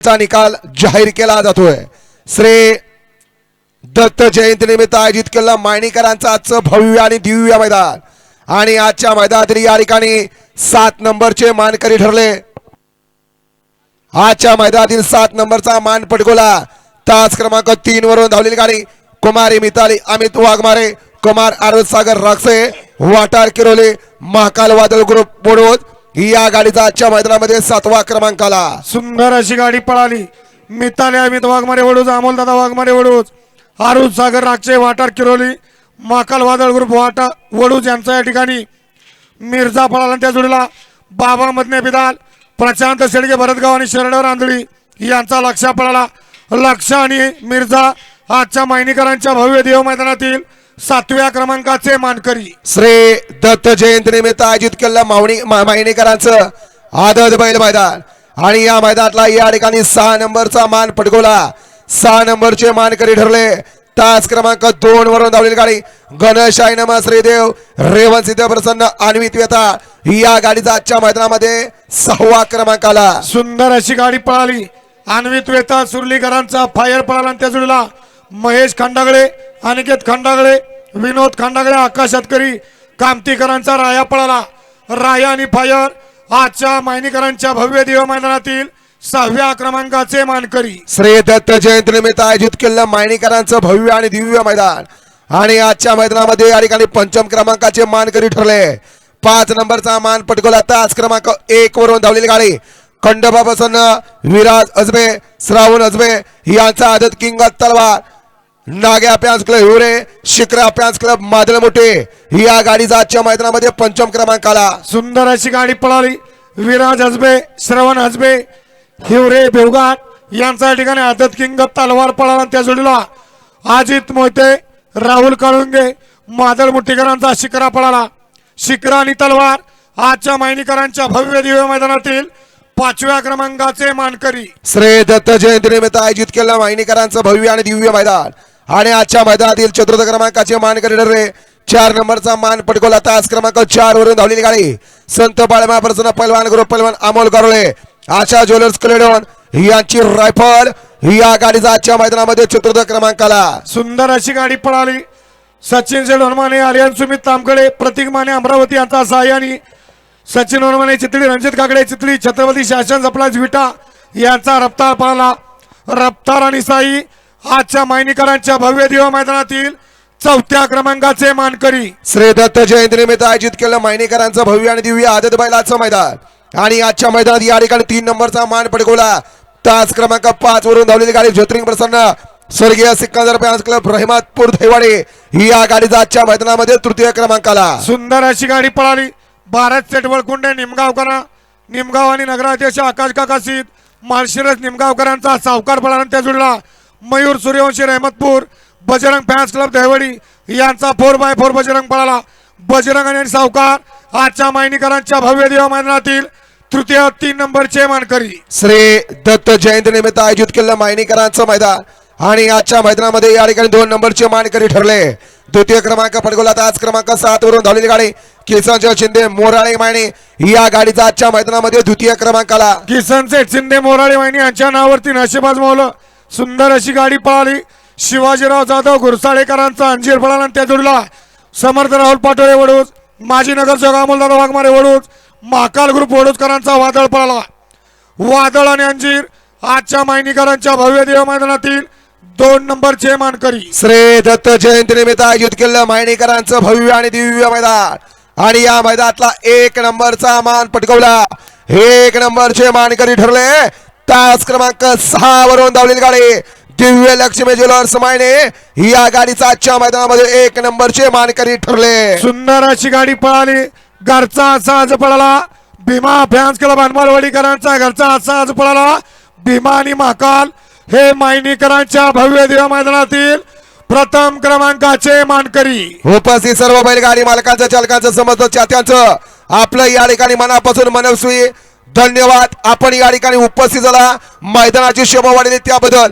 चा निकाल जाहीर केला जातोय. श्री दत्त जयंती निमित्त आयोजित केलेला मायणीकरांचं आजचं भव्य आणि दिव्य मैदान. आणि आजच्या मैदानातील या ठिकाणी सात नंबरचे मानकरी ठरले. आजच्या मैदानातील सात नंबरचा मान पटकोला तास क्रमांक तीन वरून धावलेली गाडी कुमारी मिताली अमित वाघमारे कुमार आरोद सागर राक्षे वाटार किरोले महाकाल वादळ ग्रुप ही या गाडीचा आजच्या मैदानामध्ये सातवा क्रमांकाला. सुंदर अशी गाडी पळाली. मिताली अमित वाघमारे वडूज अमोलदादा वाघमारे वडूज. आरुज सागर राक्षे वाटार किरोली माकाल वादळ ग्रुप वाटा वडूज यांचा या ठिकाणी. मिर्झा पळाला त्या जोडीला. बाबा मधने बिदाल. प्रशांत शेडगे भरतगाव आणि शरडवर आंधळी यांचा लक्ष पळाला. लक्ष आणि मिर्झा आजच्या मायनीकरांच्या भव्य देव मैदानातील सातव्या क्रमांकाचे मानकरी. श्री दत्त जयंती निमित्त आयोजित केलेलं मावणी मा- मायणीकरांचं आदत बैल मैदान. आणि या मैदानातला या ठिकाणी सहा नंबरचा मान पटकोला सहा नंबरचे मानकरी ठरले. तास क्रमांक दोन वरून धावलेली गाडी. गणेशाय नम श्रीदेव रेवण सिद्ध प्रसन्न अन्वित व्यथा या गाडीचा आजच्या मैदानामध्ये सहावा क्रमांक आला. सुंदर अशी गाडी पळाली. अन्वित वेता सुर्लीकरांचा फायर पळाला त्या जोडीला महेश खंडागळे अनिकेत खंडागळे विनोद खंडागळे आकाश शेतकरी कामतीकरांचा राया पळाला. राया आणि फायर आजच्या मायनीकरांच्या भव्य दिव्य मैदानातील सहाव्या क्रमांकाचे मानकरी. श्री दत्त जयंती निमित्त आयोजित केलेलं मायणीकरांचं भव्य आणि दिव्य मैदान आणि आजच्या मैदानामध्ये या ठिकाणी पंचम क्रमांकाचे मानकरी ठरले. पाच नंबरचा मान पटकवला तास क्रमांक एक वरून धावलेली गाडी. खंडोबा प्रसन्न विराज अजबे श्रावण अजबे यांचा आदत किंग तलवार. नाग्या पॅन्स क्लब हिवरे शिकरा पॅन्स क्लब मादल मोठे या गाडीचा आजच्या मैदानामध्ये पंचम क्रमांक आला. सुंदर अशी गाडी पळाली. विराज हसबे श्रवण हसबे हिवरे बेवघाट यांचा या ठिकाणी आदत किंग तलवार पळाला आणि त्या जोडीला. अजित मोहिते राहुल काळुंगे मादळ मुठीकरांचा शिकरा पळाला. शिकरा आणि तलवार आजच्या मायनीकरांच्या भव्य दिव्य मैदानातील पाचव्या क्रमांकाचे मानकरी. श्री दत्त जयंती निमित्त आयोजित केलेलं मायनीकरांचं भव्य आणि दिव्य मैदान. आणि आजच्या मैदानातील चतुर्थ क्रमांकाचे मानकरी ठरले चार नंबरचा मान पटकोला तास क्रमांक चार वरून धावलेली गाडी. संत बाळमा प्रसन्न पैलवान गुरु पैलवान अमोल गरोळे. आशा ज्वेलर्स कलेडॉन यांची रायफल. या गाडीचा आजच्या मैदानामध्ये चतुर्थ क्रमांक आला सुंदर अशी गाडी पळाली. सचिन शेठ हनुमाने आर्यन सुमित तामकडे प्रतीक माने अमरावती यांचा सहाय्याने सचिन हनुमाने चितळी रणजित काकडे चितळी छत्रपती शासन जपलाज विटा यांचा रफ्तार पळाला. रफ्तार आणि साई आजच्या मायनीकरांच्या भव्य दिवा मैदानातील चौथ्या क्रमांकाचे मानकरी. श्री दत्त जयंती निमित्त आयोजित केलेलं मायनीकरांचं भव्य आणि दिव्य आदत बैलाचं मैदान. आणि आजच्या मैदानात या ठिकाणी तीन नंबरचा मान पडकोला तास क्रमांक पाच वरून धावलेली गाडी ज्योतिरिंग प्रसन्न. स्वर्गीय सिकंदर फॅन्स क्लब रहिमातपूर धैवाडे. या गाडीचा आजच्या मैदानामध्ये तृतीय क्रमांकाला. सुंदर अशी गाडी पळाली. भारत सेठ वळकुंडे निमगावकरा निमगाव आणि नगराध्यक्ष आकाश काका सीत माळशिरस निमगावकरांचा सावकार त्या जोडला मयूर सूर्यवंशी रहमतपूर बजरंग फॅन्स क्लब देवडी यांचा फोर बाय फोर बजरंग पळाला. बजरंग आणि सावकार आजच्या मायनीकरांच्या भव्य दिवा मैदानातील तृतीय तीन नंबरचे मानकरी श्री दत्त जयंती निमित्त आयोजित केलेलं मायनीकरांचं मैदान आणि आजच्या मैदानामध्ये या ठिकाणी दोन नंबरचे मानकरी ठरले. द्वितीय क्रमांक पडगोला तास क्रमांक सात वरून धावलेली गाडी किसनच्या शिंदे मोराळे मायने. या गाडीचा आजच्या मैदानामध्ये द्वितीय क्रमांकाला. किसन सेठ शिंदे मोराळे वाहिनी यांच्या नावावरती नशिबाज मौलं सुंदर अशी गाडी पळाली. शिवाजीराव जाधव घुरसाळेकरांचा अंजीर पळाला त्या जोडीला समर्थ राहुल पाटोळे वडूज माजी नगरसेवक अमोलदादा वाघमारे वडूज महाकाल ग्रुप वडूजकरांचा वादळ पळाला. वादळ आणि अंजीर आजच्या मायनीकरांच्या भव्य देव मैदानातील दोन नंबरचे मानकरी. श्री दत्त जयंती निमित्त आयोजित केलेलं मायणीकरांचं भव्य आणि दिव्य मैदान. आणि या मैदानातला एक नंबरचा मान पटकवला. एक नंबरचे मानकरी ठरले. तास क्रमांक सहा वरून धावलेली गाडी. दिव्य लक्ष्मी ज्वेलर्स मायने या गाडीचा आजच्या मैदानामध्ये एक नंबरचे मानकरी ठरले. सुंदर अशी गाडी पळाली. घरचा असा आज पळाला. भीमा फॅन्स क्लब हनुमानवाडीकरांचा घरचा असा आज पळाला. भीमा आणि महाकाल हे मायनीकरांच्या भव्य देव मैदानातील प्रथम क्रमांकाचे मानकरी. उपस्थित सर्व बैलगाडी मालकांचं चालकांचं समस्त चात्यांचं आपलं या ठिकाणी मनापासून मनस्वी धन्यवाद. आपण या ठिकाणी उपस्थित झाला. मैदानाची शोभा वाढली त्याबद्दल.